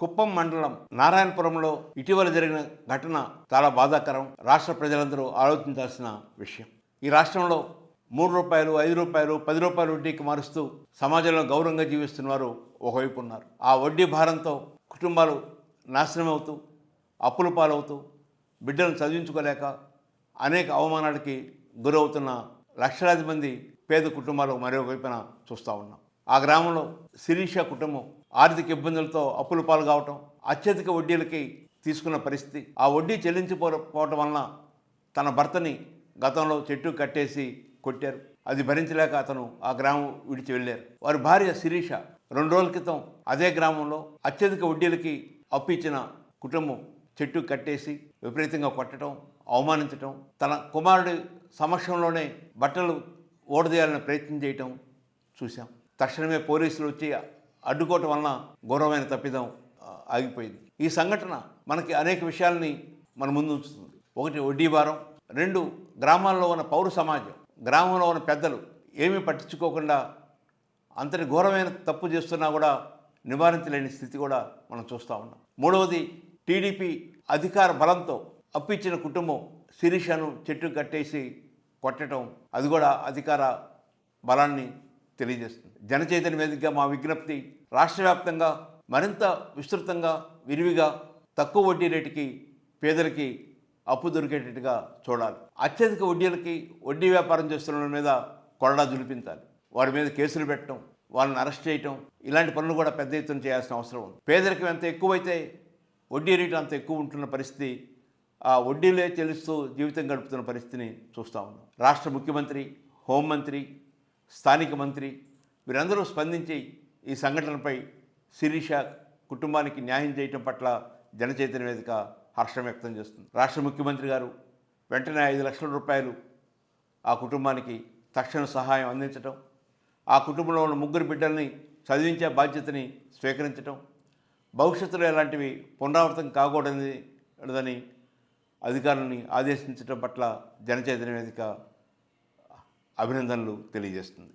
కుప్పం మండలం నారాయణపురంలో ఇటీవల జరిగిన ఘటన చాలా బాధాకరం. రాష్ట్ర ప్రజలందరూ ఆలోచించాల్సిన విషయం. ఈ రాష్ట్రంలో మూడు రూపాయలు ఐదు రూపాయలు పది రూపాయలు వడ్డీకి మారుస్తూ సమాజంలో గౌరవంగా జీవిస్తున్న వారు ఒకవైపు ఉన్నారు. ఆ వడ్డీ భారంతో కుటుంబాలు నాశనం అవుతూ అప్పుల పాలవుతూ బిడ్డలను చదివించుకోలేక అనేక అవమానాలకి గురవుతున్న లక్షలాది మంది పేద కుటుంబాలు మరోవైపున చూస్తూ ఉన్నాం. ఆ గ్రామంలో శిరీష కుటుంబం ఆర్థిక ఇబ్బందులతో అప్పులు పాలు కావటం అత్యధిక వడ్డీలకి తీసుకున్న పరిస్థితి. ఆ వడ్డీ చెల్లించిపోవటం వలన తన భర్తని గతంలో చెట్టు కట్టేసి కొట్టారు. అది భరించలేక అతను ఆ గ్రామం విడిచి వెళ్ళారు. వారి భార్య శిరీష రెండు రోజుల క్రితం అదే గ్రామంలో అత్యధిక వడ్డీలకి అప్పు ఇచ్చిన కుటుంబం చెట్టు కట్టేసి విపరీతంగా కొట్టడం అవమానించటం తన కుమారుడి సమక్షంలోనే బట్టలు ఓడదీయాలని ప్రయత్నం చేయటం చూశాం. తక్షణమే పోలీసులు వచ్చి అడ్డుకోవటం వలన ఘోరమైన తప్పిదం ఆగిపోయింది. ఈ సంఘటన మనకి అనేక విషయాల్ని మన ముందు ఉంచుతుంది. ఒకటి వడ్డీ భారం రెండు గ్రామాల్లో ఉన్న పౌర సమాజం గ్రామంలో ఉన్న పెద్దలు ఏమీ పట్టించుకోకుండా అంతటి ఘోరమైన తప్పు చేస్తున్నా కూడా నివారించలేని స్థితి కూడా మనం చూస్తూ ఉన్నాం. మూడవది టీడీపీ అధికార బలంతో అప్పిచ్చిన కుటుంబం శిరీషను చెట్టు కట్టేసి కొట్టడం అది కూడా అధికార బలాన్ని తెలియజేస్తుంది. జనచైతన్య వేదికగా మా విజ్ఞప్తి రాష్ట్ర వ్యాప్తంగా మరింత విస్తృతంగా విరివిగా తక్కువ వడ్డీ రేటుకి పేదలకి అప్పు దొరికేటట్టుగా చూడాలి. అత్యధిక వడ్డీలకి వడ్డీ వ్యాపారం చేస్తున్న వాళ్ళ మీద కొరడా జులిపించాలి వారి మీద కేసులు పెట్టడం వాళ్ళని అరెస్ట్ చేయటం ఇలాంటి పనులు కూడా పెద్ద ఎత్తున చేయాల్సిన అవసరం ఉంది. పేదరికం ఎంత ఎక్కువైతే వడ్డీ రేటు అంత ఎక్కువ ఉంటున్న పరిస్థితి ఆ వడ్డీలే చెల్లిస్తూ జీవితం గడుపుతున్న పరిస్థితిని చూస్తూ ఉన్నాం. రాష్ట్ర ముఖ్యమంత్రి హోంమంత్రి స్థానిక మంత్రి వీరందరూ స్పందించి ఈ సంఘటనపై శిరీష కుటుంబానికి న్యాయం చేయటం పట్ల జనచైతన్య వేదిక హర్షం వ్యక్తం చేస్తుంది. రాష్ట్ర ముఖ్యమంత్రి గారు వెంటనే ఐదు లక్షల రూపాయలు ఆ కుటుంబానికి తక్షణ సహాయం అందించటం ఆ కుటుంబంలో ఉన్న ముగ్గురు బిడ్డల్ని చదివించే బాధ్యతని స్వీకరించటం భవిష్యత్తులో ఎలాంటివి పునరావృతం కాకూడదని అధికారులని ఆదేశించడం పట్ల జనచైతన్య వేదిక అభినందనలు తెలియజేస్తుంది.